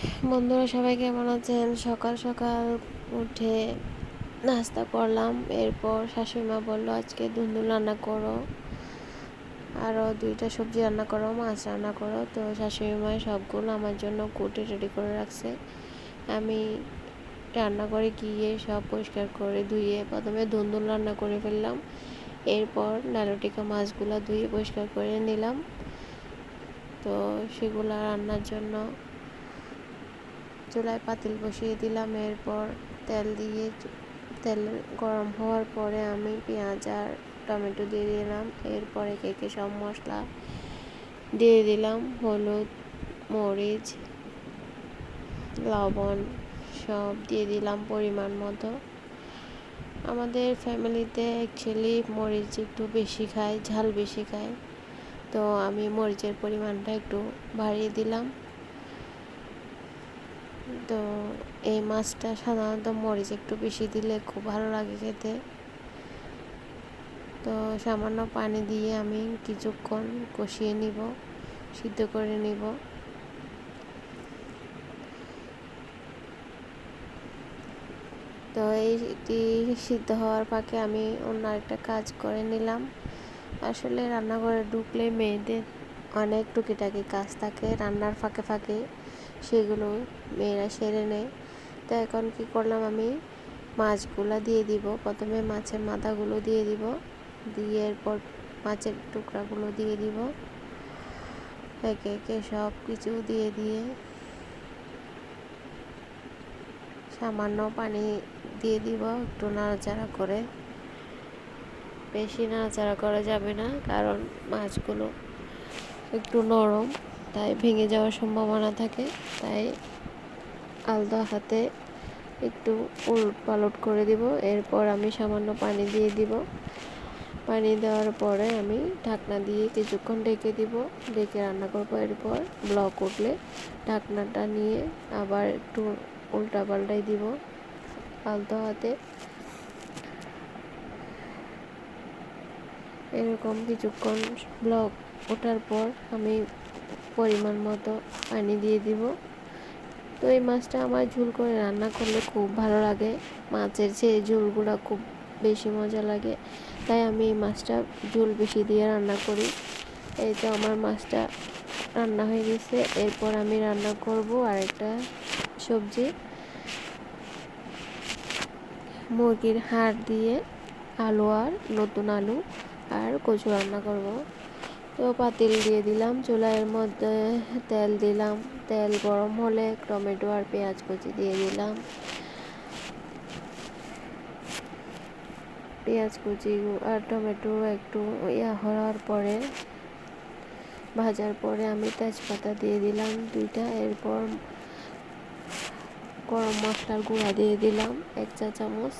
বন্ধুরা সবাই কেমন আছেন? সকাল সকাল উঠে নাস্তা করলাম। এরপর শাশুড়ি মা বলল, আজকে ধুন্দুল রান্না করো। আরও দুইটা সবজি রান্না করো, মাছ রান্না করো। তো শাশুড়ি মা সবগুলো আমার জন্য কুটে রেডি করে রাখছে। আমি রান্নাঘরে গিয়ে সব পরিষ্কার করে ধুয়ে প্রথমে ধুন্দুল রান্না করে ফেললাম। এরপর ডালোটিকা মাছগুলো ধুয়ে পরিষ্কার করে নিলাম। তো সেগুলো রান্নার জন্য চুলায় পাতিল বসিয়ে দিলাম। এরপর তেল দিয়ে তেল গরম হওয়ার পরে আমি পেঁয়াজ আর টমেটো দিয়ে দিলাম। এরপরে কেকে সব মশলা দিয়ে দিলাম। হলুদ, মরিচ, লবণ সব দিয়ে দিলাম পরিমাণ মতো। আমাদের ফ্যামিলিতে অ্যাকচুয়ালি মরিচ একটু বেশি খায়, ঝাল বেশি খায়। তো আমি মরিচের পরিমাণটা একটু বাড়িয়ে দিলাম। তো এই মাছটা সাধারণত মরিচ একটু বেশি দিলে খুব ভালো লাগে খেতে। তো সামান্য পানি দিয়ে আমি কিছুক্ষণ কষিয়ে নিব, সিদ্ধ করে নিব। তো এইটি সিদ্ধ হওয়ার ফাঁকে আমি অন্য আরেকটা কাজ করে নিলাম। আসলে রান্নাঘরে ঢুকলে মেয়েদের অনেক টুকিটাকি কাজ থাকে, রান্নার ফাঁকে ফাঁকে সেগুলো মেয়েরা সেরে নেয়। তো এখন কি করলাম আমি? মাছগুলো দিয়ে দিব। প্রথমে মাছের মাথাগুলো দিয়ে দিব। দিয়ে এরপর মাছের টুকরাগুলো দিয়ে দিব। একে একে সব কিছু দিয়ে দিয়ে সামান্য পানি দিয়ে দিব একটু নাড়াচাড়া করে। বেশি নাড়াচাড়া করা যাবে না, কারণ মাছগুলো একটু নরম। তাই ভেঙে যাওয়ার সম্ভাবনা থাকে। তাই আলদা হাতে একটু উলট পালট করে দিব। এরপর আমি সামান্য পানি দিয়ে দিব। পানি দেওয়ার পরে আমি ঢাকনা দিয়ে কিছুক্ষণ ঢেকে দিব। ঢেকে রান্না করব এরপর ব্লক উঠলে ঢাকনাটা নিয়ে আবার একটু উল্টা পাল্টাই দিব আলতো হাতে। এরকম কিছুক্ষণ ব্লক ওঠার পর আমি পরিমাণ মতো পানি দিয়ে দিব। তো এই মাছটা আমার ঝুল করে রান্না করলে খুব ভালো লাগে। মাছের যে ঝুলগুলো খুব বেশি মজা লাগে, তাই আমি এই মাছটা ঝুল বেশি দিয়ে রান্না করি। এই তো আমার মাছটা রান্না হয়ে গেছে। এরপর আমি রান্না করব আরেকটা সবজি। মুরগির হাড় দিয়ে আলু আর নতুন আলু আর কচু রান্না করব। তো পাতিল দিয়ে দিলাম। চুলার মধ্যে তেল দিলাম। তেল গরম হলে টমেটো আর পেঁয়াজ কুচি দিয়ে দিলাম। পেঁয়াজ কুচি আর টমেটো একটু ইয়া হওয়ার পরে, ভাজার পরে আমি তেজপাতা দিয়ে দিলাম দুইটা। এরপর গরম মশলার গুঁড়া দিয়ে দিলাম এক চা চামচ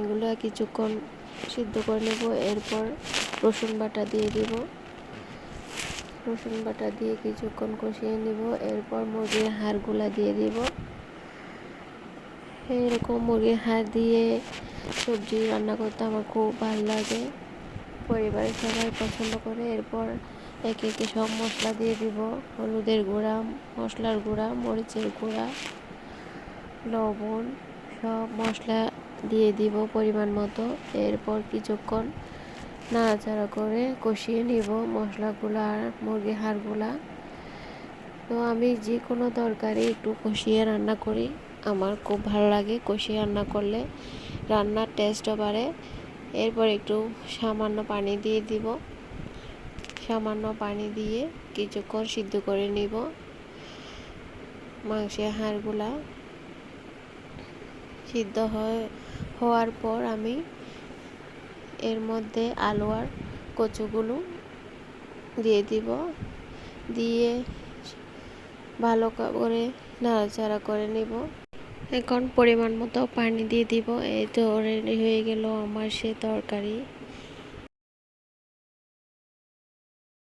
এগুলো কিছুক্ষণ সিদ্ধ করে নেব, এরপর রসুন বাটা দিয়ে দিব। রসুন বাটা দিয়ে কিছুক্ষণ কষিয়ে নিব, এরপর মুরগির হাড়গুলা দিয়ে দিব। এরকম মুরগির হাড় দিয়ে সবজি রান্না করতে আমার খুব ভালো লাগে। পরিবারের সবাই পছন্দ করে, এরপর একে একে সব মশলা দিয়ে দিব। হলুদের গুঁড়া, মশলার গুঁড়া, মরিচের গুঁড়া, লবণ, সব মশলা দিয়ে দিব পরিমাণ মতো। এরপর কিছুক্ষণ নাড়াচাড়া করে কষিয়ে নিব মশলাগুলো আর মুরগির হাড়গুলা। তো আমি যে কোনো তরকারি একটু কষিয়ে রান্না করি। আমার খুব ভালো লাগে কষিয়ে রান্না করলে। রান্নার টেস্টও বাড়ে। এরপর একটু সামান্য পানি দিয়ে দিব। সামান্য পানি দিয়ে কিছুক্ষণ সিদ্ধ করে নিব মাংসের হাড়গুলা। সিদ্ধ হয় হওয়ার পর আমি এর মধ্যে আলু আর কচুগুলো দিয়ে দিব। দিয়ে ভালো করে নাড়াচাড়া করে নিব। এখন পরিমাণ মতো পানি দিয়ে দিব। এই তো রেডি হয়ে গেল আমার সে তরকারি।